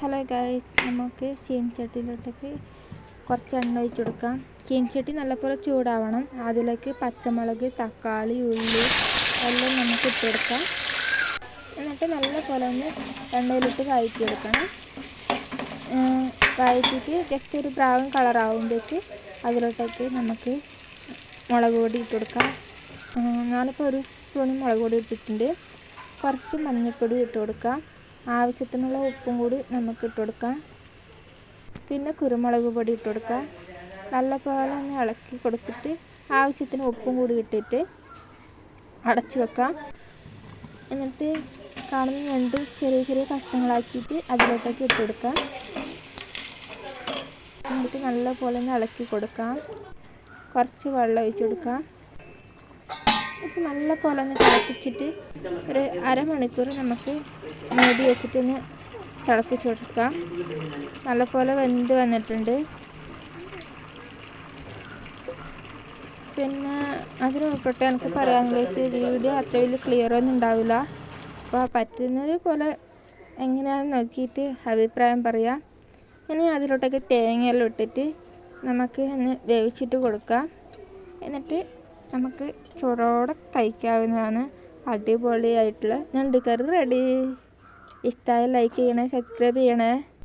Hello guys നമുക്ക് ചീനച്ചട്ടിയിലോട്ടേക്ക് കുറച്ച് എണ്ണ ഒഴിച്ച് കൊടുക്കാം. ചീനച്ചട്ടി നല്ലപോലെ ചൂടാവണം. അതിലേക്ക് പച്ചമുളക് തക്കാളി ഉള്ളി എല്ലാം നമുക്ക് ഇട്ട് കൊടുക്കാം. എന്നിട്ട് നല്ലപോലെ ഒന്ന് എണ്ണയിലിട്ട് വഴറ്റിയെടുക്കണം വഴറ്റിയിട്ട് ജസ്റ്റ് ഒരു ബ്രൗൺ കളറാവുമ്പോഴേക്ക് അതിലോട്ടേക്ക് നമുക്ക് മുളക് പൊടി ഇട്ട് കൊടുക്കാം. ഞാനിപ്പോൾ ഒരു സ്പൂൺ മുളക് പൊടി ഇട്ടിട്ടുണ്ട്. കുറച്ച് മഞ്ഞൾപ്പൊടി ഇട്ട് കൊടുക്കാം. ആവശ്യത്തിനുള്ള ഉപ്പും കൂടി നമുക്ക് ഇട്ട് കൊടുക്കാം. പിന്നെ കുരുമുളക് പൊടി ഇട്ട് കൊടുക്കാം നല്ലപോലെ ഒന്ന് ഇളക്കി കൊടുത്തിട്ട് ആവശ്യത്തിന് ഉപ്പും കൂടി ഇട്ടിട്ട് അടച്ച് വെക്കാം. എന്നിട്ട് കാണുന്ന രണ്ട് ചെറിയ ചെറിയ കഷ്ണങ്ങളാക്കിയിട്ട് അതിലോട്ടേക്ക് ഇട്ട് കൊടുക്കാം. എന്നിട്ട് നല്ലപോലെ ഒന്ന് ഇളക്കി കൊടുക്കാം. കുറച്ച് വെള്ളം ഒഴിച്ച് കൊടുക്കാം. എന്നിട്ട് നല്ല പോലെ ഒന്ന് തിളപ്പിച്ചിട്ട് ഒരു അരമണിക്കൂർ നമുക്ക് മൂടി വെച്ചിട്ട് ഒന്ന് തിളപ്പിച്ച് കൊടുക്കാം. നല്ലപോലെ വെന്ത് വന്നിട്ടുണ്ട്. പിന്നെ അതിന് ഉൾപ്പെട്ട് എനിക്ക് പറയാനുള്ള വീഡിയോ അത്ര വലിയ ക്ലിയർ ഒന്നും ഉണ്ടാവില്ല. അപ്പോൾ പറ്റുന്നത് പോലെ എങ്ങനെയാണെന്ന് നോക്കിയിട്ട് അഭിപ്രായം പറയാം. ഇനി അതിലോട്ടൊക്കെ തേങ്ങയെല്ലാം ഇട്ടിട്ട് നമുക്ക് ഒന്ന് വേവിച്ചിട്ട് കൊടുക്കാം. എന്നിട്ട് നമുക്ക് ചൂടോടെ കഴിക്കാവുന്നതാണ്. അടിപൊളിയായിട്ടുള്ള ഞണ്ട് കറി റെഡി ഇഷ്ടമായ ലൈക്ക് ചെയ്യണേ സബ്സ്ക്രൈബ് ചെയ്യണേ.